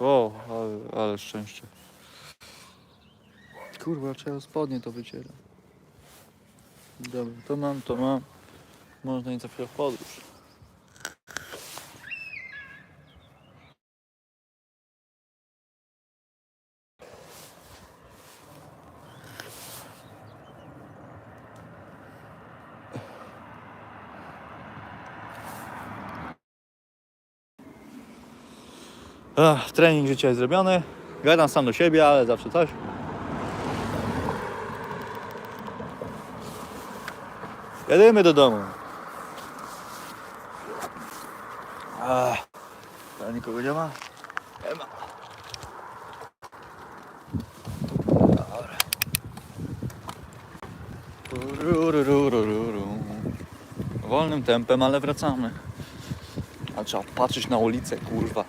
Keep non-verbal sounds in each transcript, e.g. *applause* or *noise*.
O, ale, ale szczęście. Kurwa, trzeba spodnie to wyciera. Dobra, to mam, to mam. Można chwilę w podróż. Ach, trening dzisiaj zrobiony. Gadam sam do siebie, ale zawsze coś. Jedziemy do domu. Ach, tam nikogo nie ma? Nie ma. Wolnym tempem, ale wracamy. A trzeba patrzeć na ulicę, kurwa.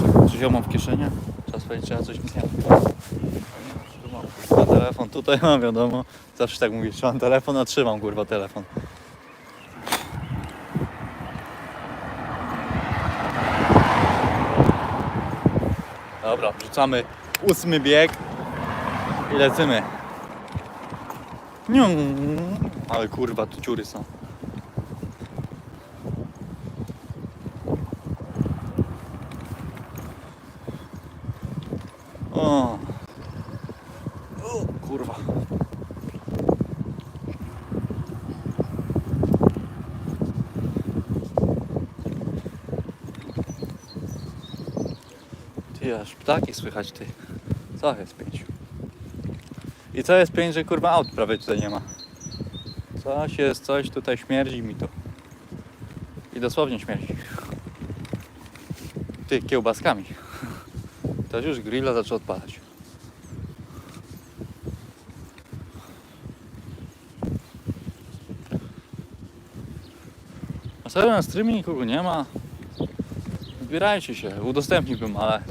Czekaj, Coś ja mam w kieszeni? Czas powiedzieć, trzeba coś mi zjadł. Tu mam kurwa, telefon, tutaj mam *laughs* wiadomo. Zawsze tak mówisz, mam telefon, a trzymam kurwa telefon. Dobra, wrzucamy ósmy bieg i lecimy. Ale kurwa, tu dziury są. O. o kurwa. Ty aż ptaki słychać ty. Co jest pięć? I co jest pięć, że kurwa aut prawie tutaj nie ma. Coś jest, coś tutaj śmierdzi mi to. I dosłownie śmierdzi. Ty, kiełbaskami. Też już grilla zaczął odpalać. A na streamie nikogo nie ma. Zbierajcie się, udostępniłbym, ale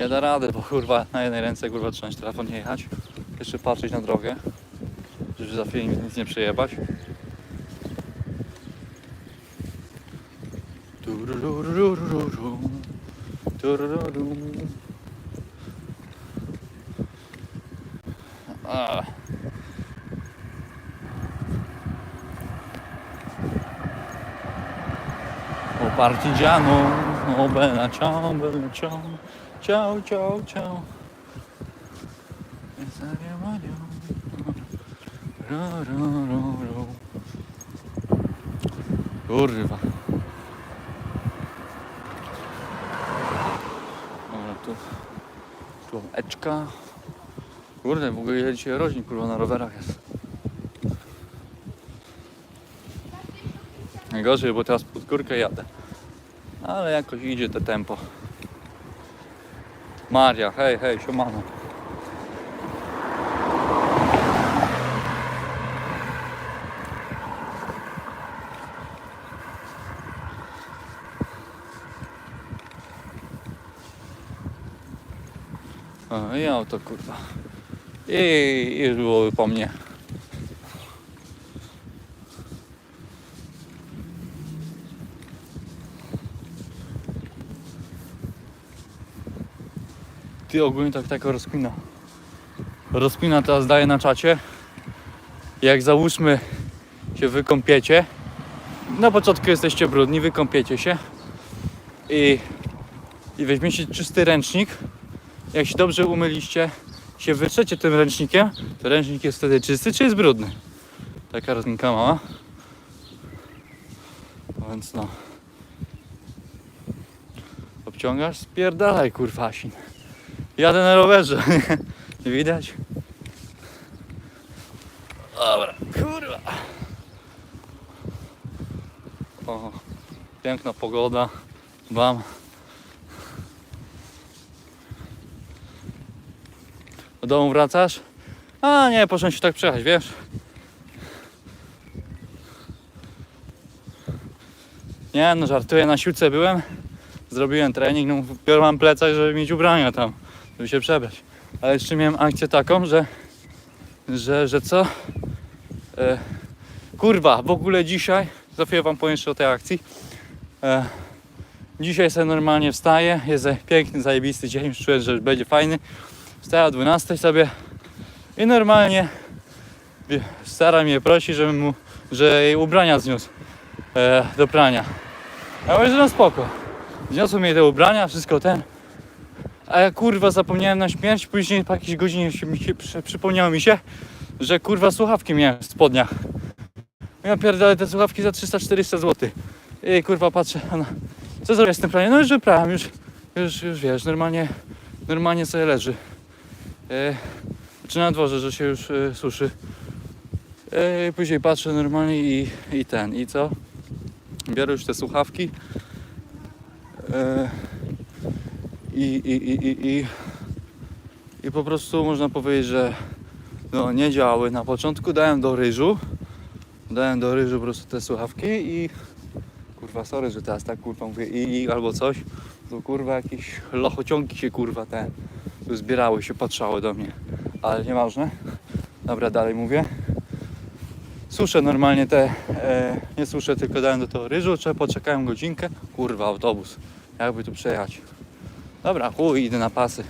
nie da rady, bo kurwa na jednej ręce kurwa trzymać telefon nie jechać. Jeszcze patrzeć na drogę, żeby za chwilę nic nie przejebać. A. O partigiano, o bella ciao, bella ciao, ciao, ciao, ciao. Ro, ro, ro, ro. Kurwa. Dobra, tu, tu eczka. Kurde, ogóle ile dzisiaj rodzin kurwa na rowerach jest. Najgorzej, bo teraz pod górkę jadę. Ale jakoś idzie to tempo. Maria, hej, hej, siomano. I auto kurwa. I już byłoby po mnie. Ty ogólnie tak taka rozkmina. Rozkmina teraz daje na czacie. Jak załóżmy się wykąpiecie. Na początku jesteście brudni, wykąpiecie się. I, i weźmiecie czysty ręcznik. Jak się dobrze umyliście, się wytrzecie tym ręcznikiem, to ręcznik jest wtedy czysty czy jest brudny. Taka rozminka mała. No Więc no. Obciągasz? Spierdalaj kurwasin. Jadę na rowerze. *laughs* Widać? Dobra, kurwa. O, piękna pogoda. Bam. Do domu wracasz? A nie, poszedłem się tak przejechać, wiesz? Nie, no żartuję, na siłce byłem. Zrobiłem trening, no dopiero mam plecak, żeby mieć ubrania tam, żeby się przebrać. Ale jeszcze miałem akcję taką, że, że, że co? E, kurwa, w ogóle dzisiaj, za chwilę wam powiem jeszcze o tej akcji. E, Dzisiaj sobie normalnie wstaję, jest piękny, zajebisty dzień, czuję, że będzie fajny. Wstaję o 12 sobie i normalnie stara mnie prosi, żebym mu, że jej ubrania zniósł e, do prania. Ja mówię, że no spoko. Zniosłem jej te ubrania, wszystko ten. A ja kurwa zapomniałem na śmierć, później po jakiejś godzinie się, mi się, przy, przypomniało mi się, że kurwa słuchawki miałem w spodniach. Ja pierdolę te słuchawki za 300-400 zł. I kurwa patrzę, ona, co zrobię z tym pranie? No już wyprałem, już, już, już wiesz, normalnie, normalnie sobie leży. E, czy na dworze, że się już e, suszy. E, później patrzę normalnie i, i ten, i co? Biorę już te słuchawki. E, i, i, i, i, i, I po prostu można powiedzieć, że no, nie działały. Na początku dałem do ryżu. Dałem do ryżu po prostu te słuchawki i kurwa sorry, że teraz tak kurwa mówię i, i albo coś. To kurwa jakieś lochociągi się kurwa te zbierały się, patrzały do mnie. Ale nieważne. Dobra, dalej mówię. Suszę normalnie te, e, nie suszę, tylko dałem do tego ryżu, trzeba poczekałem godzinkę. Kurwa, autobus. Jakby tu przejechać. Dobra, chuj, idę na pasy.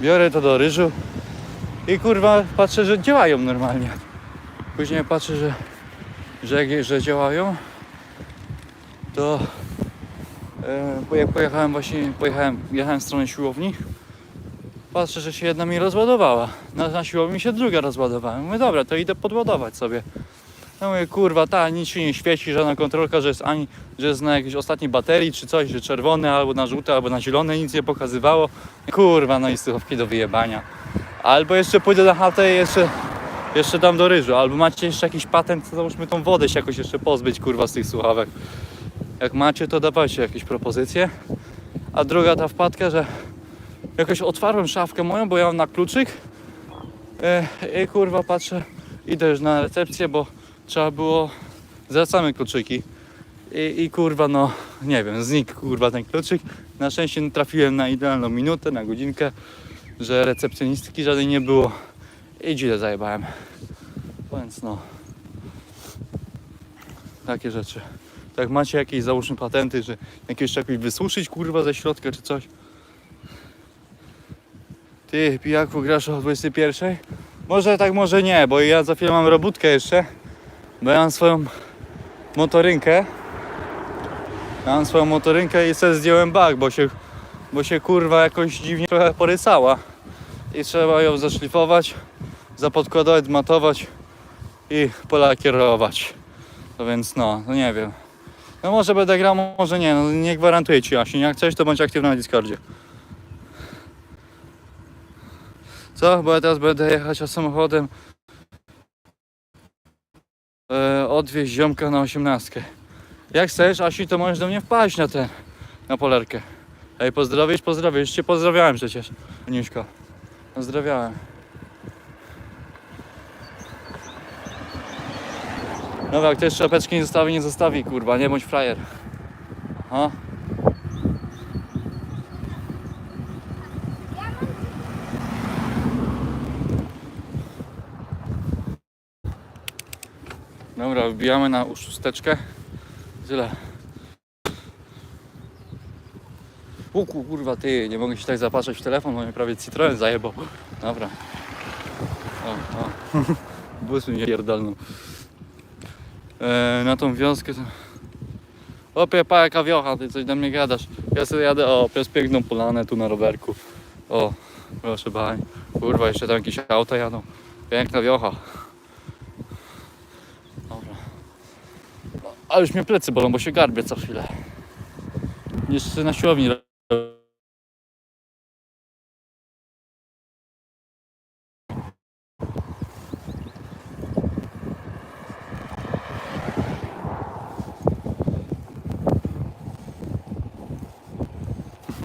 Biorę to do ryżu i kurwa patrzę, że działają normalnie. Później patrzę, że, że, że działają, to e, jak pojechałem właśnie, pojechałem, jechałem w stronę siłowni, patrzę, że się jedna mi rozładowała. Na, na siłowni się druga rozładowała. Mówię, dobra, to idę podładować sobie. No mówię, kurwa, ta, nic się nie świeci, żadna kontrolka, że jest ani, że jest na jakiejś ostatniej baterii czy coś, że czerwone albo na żółte, albo na zielone, nic nie pokazywało. Kurwa, no i słuchawki do wyjebania. Albo jeszcze pójdę na chatę i jeszcze, jeszcze dam do ryżu, albo macie jeszcze jakiś patent, to załóżmy tą wodę się jakoś jeszcze pozbyć, kurwa, z tych słuchawek. Jak macie, to dawajcie jakieś propozycje. A druga ta wpadka, że jakoś otwarłem szafkę moją, bo ja mam na kluczyk e, i kurwa patrzę, idę już na recepcję, bo trzeba było, zwracamy kluczyki i, i kurwa no, nie wiem, znikł kurwa ten kluczyk. Na szczęście trafiłem na idealną minutę, na godzinkę, że recepcjonistki żadnej nie było i źle zajebałem. Więc no, takie rzeczy. Tak macie jakieś załóżmy patenty, że jakieś czegoś wysuszyć kurwa ze środka czy coś. Ty, pijaku, grasz o 21? Może tak, może nie, bo ja za chwilę mam robótkę jeszcze. Bo ja mam swoją motorynkę. Ja mam swoją motorynkę i sobie zdjąłem bak, bo się, bo się kurwa jakoś dziwnie trochę porysała. I trzeba ją zaszlifować, zapodkładać, zmatować i polakierować. No więc no, no nie wiem. No może będę grał, może nie, no nie gwarantuję ci Asi, jak coś to bądź aktywny na Discordzie. Co? Bo ja teraz będę jechać samochodem e, odwieźć ziomka na osiemnastkę. Jak chcesz, Asi, to możesz do mnie wpaść na ten, na polerkę. Ej, pozdrowić. Już cię pozdrawiałem przecież, Aniuśka. Pozdrawiałem. Dobra, jak ktoś szapeczki nie zostawi, nie zostawi, kurwa, nie bądź frajer. O. Dobra, wbijamy na szósteczkę. Tyle. O ku- kurwa ty, nie mogę się tak zapatrzeć w telefon, bo mnie prawie Citroen zajebał. Dobra. O, o. Mnie. E, na tą wioskę to... Opie, pa jaka wiocha, ty coś do mnie gadasz. Ja sobie jadę, o, przez piękną polanę tu na rowerku. O, proszę bań. Kurwa, jeszcze tam jakieś auta jadą. Piękna wiocha. A już mnie plecy bolą, bo się garbię co chwilę. Jeszcze na siłowni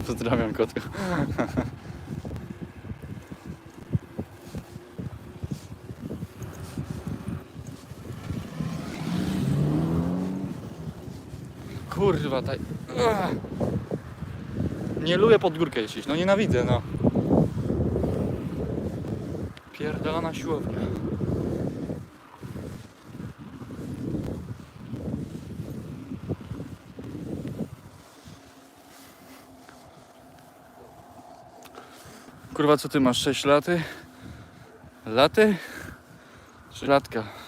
Pozdrawiam kotka. *laughs* Kurwa, taj... Nie lubię pod górkę jeździć, no nienawidzę, no. Pierdolona siłownia. Kurwa, co ty masz? 6 laty? Laty? 3 latka.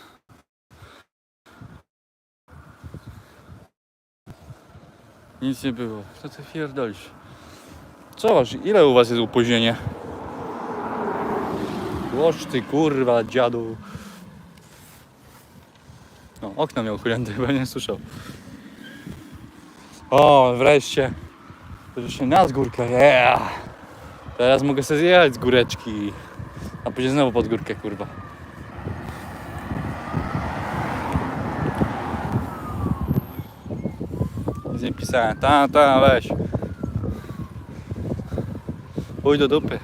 Nic nie było. Co ty pierdolisz? Co masz? Ile u was jest opóźnienie? Łoż ty kurwa, dziadu. No, okno miał chujęte, chyba nie słyszał. O, wreszcie. Wreszcie na górkę, yeah. Teraz mogę sobie zjechać z góreczki. A później znowu pod górkę, kurwa. Nie pisałem. Ta, ta, weź. Pójdź do dupy.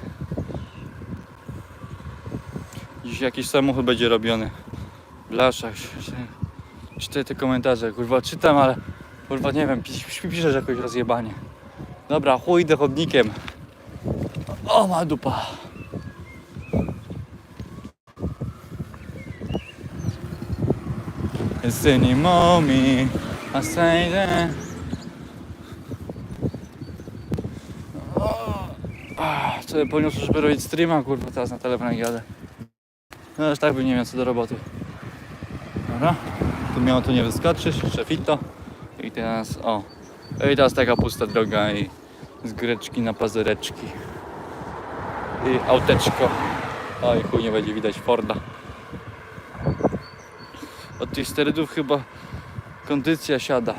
Dziś jakiś samochód będzie robiony. Blaszak. Czytaj te komentarze, kurwa, czytam, ale kurwa nie wiem, pis- piszesz jakoś rozjebanie. Dobra, chuj idę chodnikiem. O ma dupa. It's any mommy, I say that. O, ja poniosłem, żeby robić streama, kurwa, teraz na telefon jadę. No aż tak bym nie miał co do roboty. Dobra, tu miało to nie wyskoczysz, jeszcze fito. I teraz, o. I teraz taka pusta droga i z greczki na pazureczki. I auteczko. Oj, chuj, nie będzie widać Forda. Od tych sterydów chyba kondycja siada.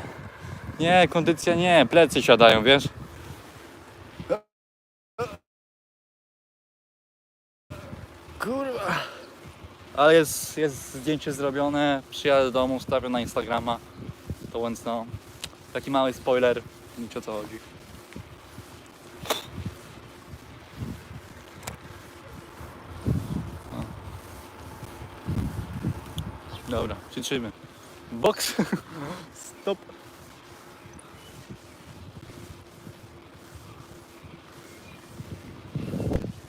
Nie, kondycja nie, plecy siadają, wiesz? Kurwa. Ale jest, jest zdjęcie zrobione, przyjadę do domu, wstawię na Instagrama. To więc no, taki mały spoiler, nic o co chodzi. O. Dobra, ćwiczymy. Boks. *laughs* Stop.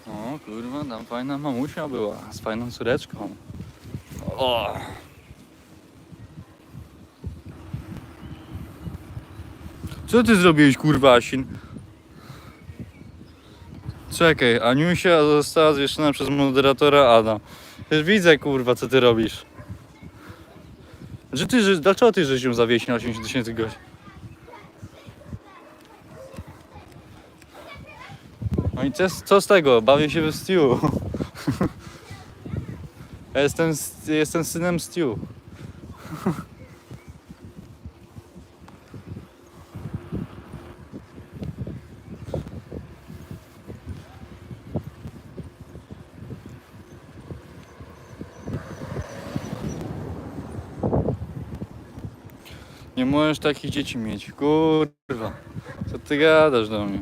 O kurwa, tam fajna mamusia była, z fajną córeczką. O. Co ty zrobiłeś kurwa Asin? Czekaj, Aniusia została zwieszona przez moderatora. Już widzę kurwa co ty robisz. Że ty, że, dlaczego ty żeś ją zawiesił na 80 tysięcy gości? No i co, co z tego? Bawię się w Stew. Ja jestem, jestem synem Stew. Nie możesz takich dzieci mieć. Kurwa. Co ty gadasz do mnie?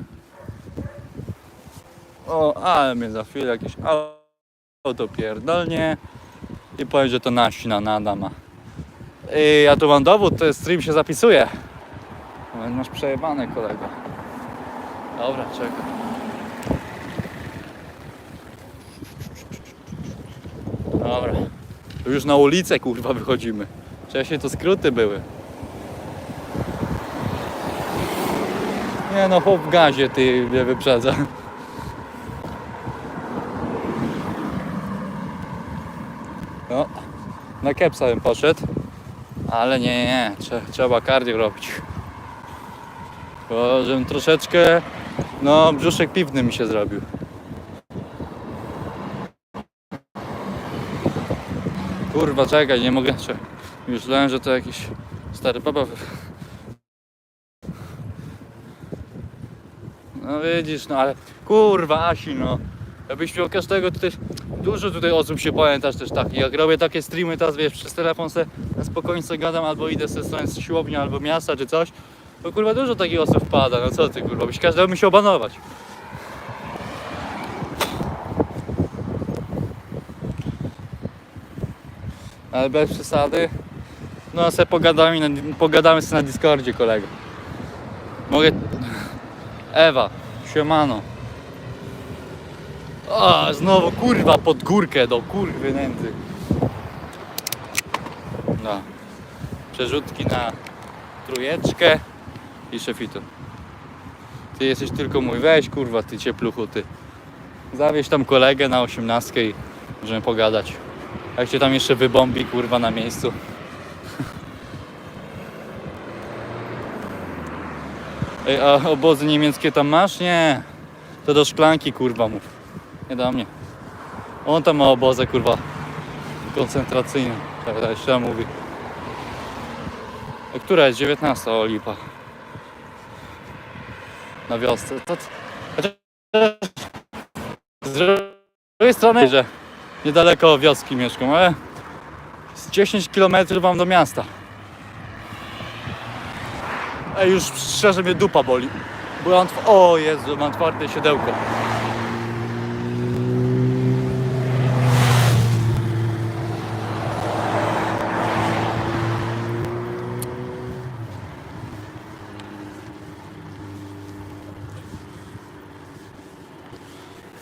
O, ale mnie za chwilę jakieś auto pierdolnie i powiem, że to nasina na Adama. I ja tu mam dowód, to jest stream się zapisuje. Masz przejebane kolego. Dobra, czekaj. Dobra. Już na ulicę kurwa wychodzimy. Wcześniej to skróty były. Nie no, chłop w gazie ty mnie wyprzedza. No, na kepsa bym poszedł. Ale nie, nie. Trze- trzeba cardio robić. Bo żebym troszeczkę, no brzuszek piwny mi się zrobił. Kurwa, czekaj, nie mogę. Myślałem, że to jakiś stary baba. No widzisz, no ale kurwa Asi, no. Jakbyś miał każdego tutaj, dużo tutaj osób się pamiętasz też takich. Jak robię takie streamy teraz, wiesz, przez telefon se na spokojnie sobie gadam, albo idę sobie stronę z siłowni, albo miasta, czy coś, to kurwa dużo takich osób wpada, no co ty kurwa, byś każdego musiał banować. Ale bez przesady, no se pogadamy, na, pogadamy sobie na Discordzie kolego. Mogę... Ewa, siemano. O, znowu kurwa pod górkę do kurwy nędzy. No. Przerzutki na trójeczkę i szefito. Ty jesteś tylko mój, weź kurwa ty ciepluchu ty. Zawieź tam kolegę na osiemnastkę i możemy pogadać. Jak cię tam jeszcze wybombi, kurwa, na miejscu. *laughs* Ej, a obozy niemieckie tam masz? Nie. To do szklanki, kurwa, mów. Nie do mnie. On tam ma obozę, kurwa, koncentracyjne. Tak, jeszcze tam mówi. Która jest? 19 o lipa. Na wiosce. To, z drugiej strony, że niedaleko wioski mieszkam, ale z 10 km mam do miasta. Ej, już szczerze mnie dupa boli. Bo mam o Jezu, mam twarde siodełko.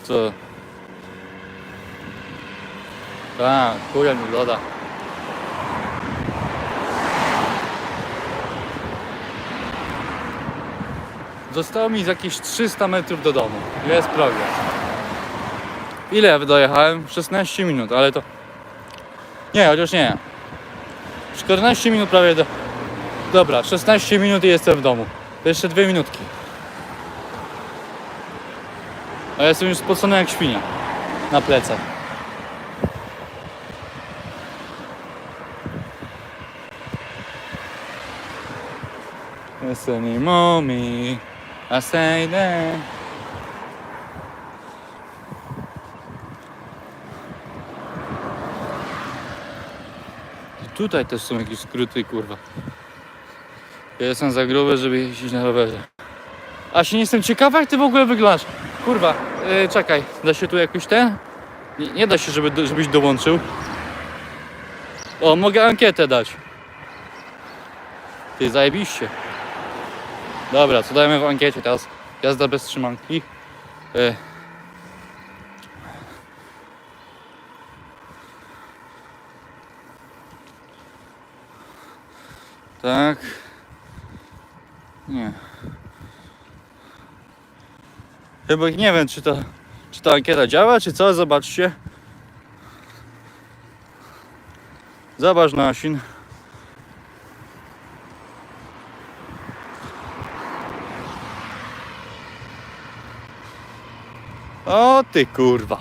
Co? Tak, chuja mi loda. Zostało mi z jakieś 300 metrów do domu. Jest progres. Ile dojechałem? 16 minut, ale to... Nie, chociaż nie. 14 minut prawie do... Dobra, 16 minut i jestem w domu. To jeszcze dwie minutki. A ja jestem już spocony jak świnia. Na plecach. Nie mommy. I say that. I Tutaj też są jakieś skróty, kurwa. Ja jestem za gruby, żeby jeździć na rowerze. A się nie jestem ciekawa, jak ty w ogóle wyglądasz. Kurwa, yy, czekaj, da się tu jakoś ten? Nie, nie da się, żeby, żebyś dołączył. O, mogę ankietę dać. Ty, zajebiście. Dobra, co dajemy w ankiecie teraz? Jazda bez trzymanki. Yy. Tak. Nie. Chyba nie wiem, czy to, czy ta ankieta działa, czy co. Zobaczcie. Zobacz nasin. O ty kurwa.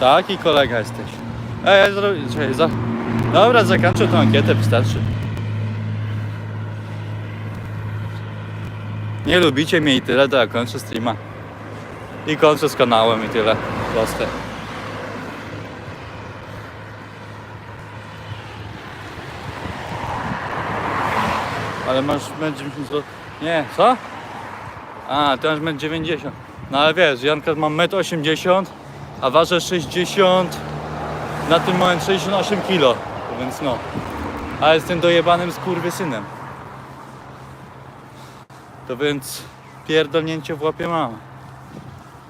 Taki kolega jesteś. Ej, ja zrobię. Za... Dobra, zakończę tą ankietę, wystarczy. Nie lubicie mnie i tyle, to ja kończę streama. I kończę z kanałem i tyle. Proste. Ale masz 1,90 zł. Nie, co? A, ty masz 1,90 m. No ale wiesz, Janka mam 1,80 m, a ważę 60, na tym moment 68 kg. Więc no. A jestem dojebanym skurwysynem. To więc pierdolnięcie w łapie mam.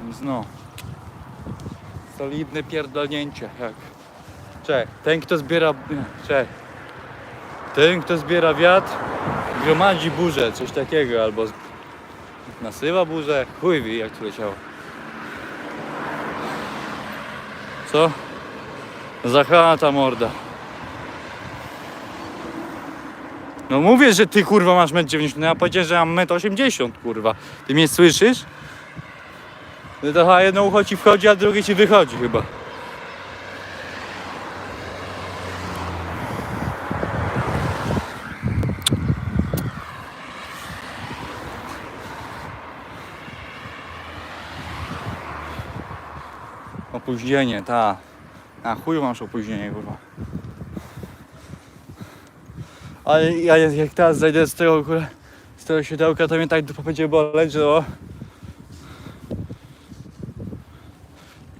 Więc no. Solidne pierdolnięcie. Jak. Czekaj, ten kto zbiera. Czekaj. Ten kto zbiera wiatr, gromadzi burzę, coś takiego, albo nasywa burzę. Chuj wie jak to leciało. Co? Zachata morda. No mówię, że ty kurwa masz 1,90 m, no ja powiedziałem, że mam 1,80 m kurwa. Ty mnie słyszysz? No to jedno ucho ci wchodzi, a drugie ci wychodzi chyba. Opóźnienie, ta. A chuj masz opóźnienie kurwa. Ale ja jak teraz zejdę z tego kurwa, z tego siodełka, to mnie tak dupa będzie boleć, że o.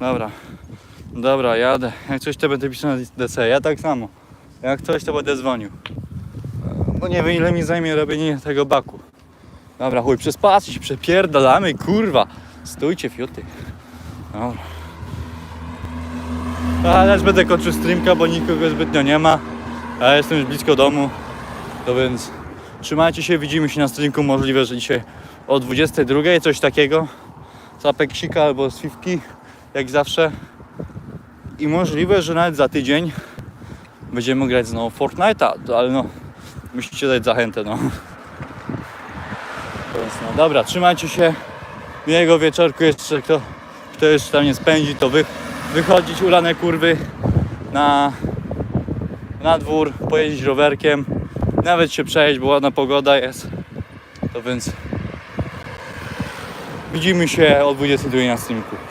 Dobra. Dobra, jadę. Jak coś to będę pisał na DC. Ja tak samo. Jak coś to będę dzwonił. Bo nie wiem ile mi zajmie robienie tego baku. Dobra, chuj, się przepierdalamy, kurwa. Stójcie fiuty. Dobra. A też będę kończył streamka, bo nikogo zbytnio nie ma. Ja jestem już blisko domu. To więc trzymajcie się, widzimy się na streamku. Możliwe, że dzisiaj o 22 coś takiego z Apeksika albo z Fifki jak zawsze i możliwe, że nawet za tydzień będziemy grać znowu Fortnite'a, ale no musicie dać zachętę no. Więc no dobra, trzymajcie się miłego wieczorku jeszcze kto, kto jeszcze tam nie spędzi to wy, wychodzić ulane kurwy na, na dwór, pojeździć rowerkiem nawet się przejść, bo ładna pogoda jest. To więc widzimy się o 22 na streamku